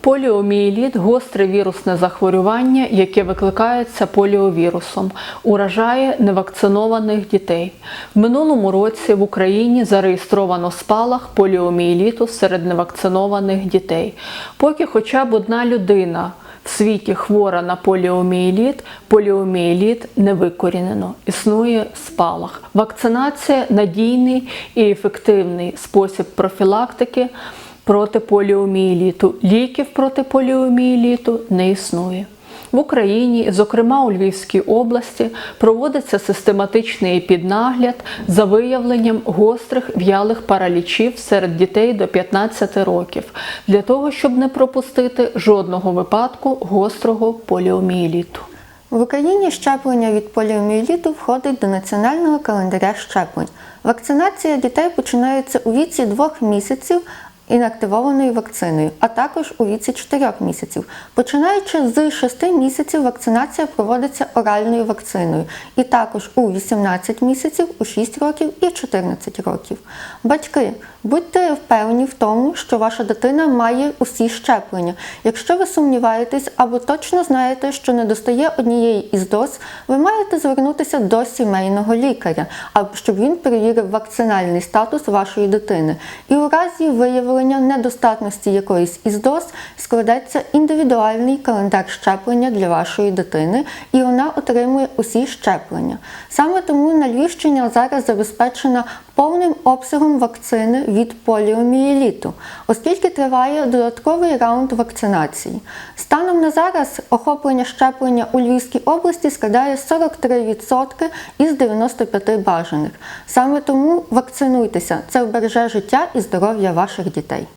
Поліомієліт гостре вірусне захворювання, яке викликається поліовірусом, уражає невакцинованих дітей. В минулому році в Україні зареєстровано спалах поліомієліту серед невакцинованих дітей. Поки хоча б одна людина в світі хвора на поліомієліт, поліомієліт не викорінено. Існує спалах. Вакцинація надійний і ефективний спосіб профілактики проти поліомієліту. Ліків проти поліомієліту не існує. В Україні, зокрема у Львівській області, проводиться систематичний піднагляд за виявленням гострих в'ялих паралічів серед дітей до 15 років для того, щоб не пропустити жодного випадку гострого поліомієліту. В Україні щеплення від поліомієліту входить до національного календаря щеплень. Вакцинація дітей починається у віці двох місяців інактивованою вакциною, а також у віці 4 місяців. Починаючи з 6 місяців, вакцинація проводиться оральною вакциною, і також у 18 місяців, у 6 років і 14 років. Батьки, будьте впевнені в тому, що ваша дитина має усі щеплення. Якщо ви сумніваєтесь або точно знаєте, що не достає однієї із доз, ви маєте звернутися до сімейного лікаря, щоб він перевірив вакцинальний статус вашої дитини. І у разі виявлення недостатності якоїсь із доз складеться індивідуальний календар щеплення для вашої дитини, і вона отримує усі щеплення. Саме тому на Львівщині зараз забезпечена повним обсягом вакцини від поліомієліту, оскільки триває додатковий раунд вакцинації. Станом на зараз охоплення щеплення у Львівській області складає 43% із 95 бажаних. Саме тому вакцинуйтеся, це вбереже життя і здоров'я ваших дітей.